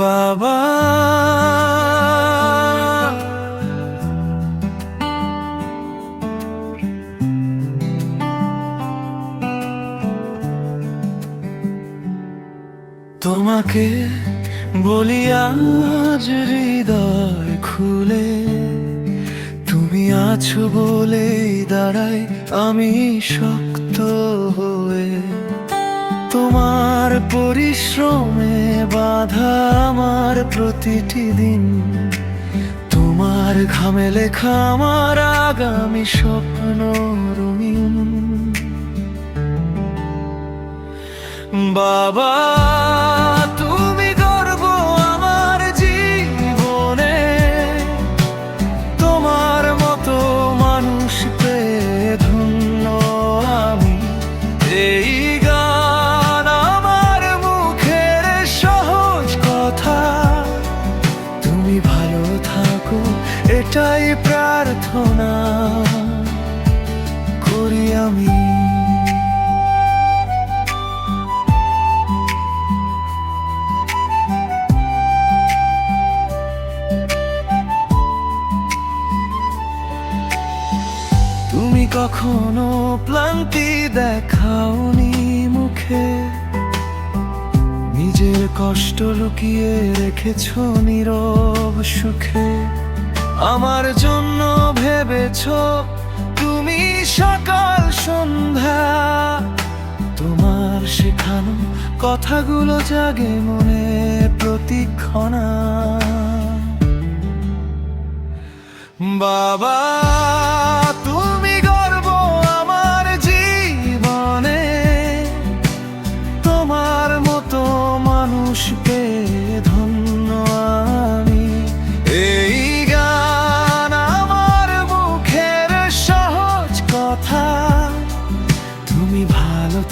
বাবা। তোমাকে বলি আজ হৃদয় খুলে তুমি আছো বলে দাঁড়াই আমি শক্ত হয়ে। তোমার পরিশ্রমে বাধা আমার প্রতিটি দিন। তোমার ঘামে লেখা আমার আগামী স্বপ্ন রঙিন। বাবা আমি। তুমি কখনো ক্লান্তি দেখাওনি মুখে, নিজের কষ্ট লুকিয়ে রেখেছ নীরব সুখে। আমার জন্য ভেবেছ তুমি সকাল সন্ধ্যা তোমার শেখানো কথাগুলো জাগে মনে প্রতিক্ষণা। বাবা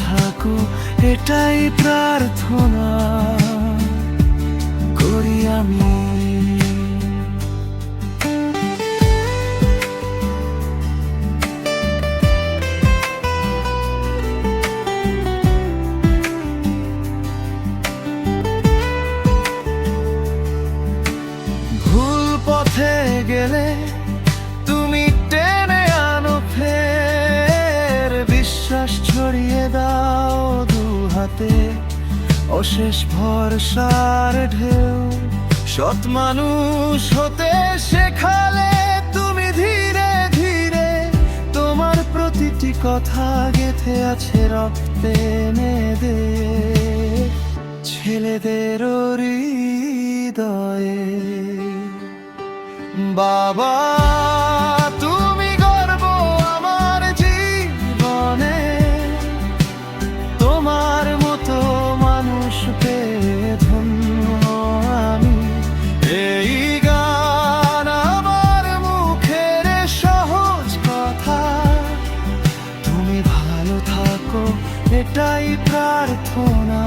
থাকো এটাই প্রার্থনা করি আমি। বিশ্বাস ছড়িয়ে দাও দু হাতে অশেষ ভরসার ঢেউ। সৎ মানুষ হতে শেখালে তুমি ধীরে ধীরে তোমার প্রতিটি কথা গেথে আছে রক্তে দে ছেলেদের হৃদয়ে বাবা এটাই প্রার্থনা।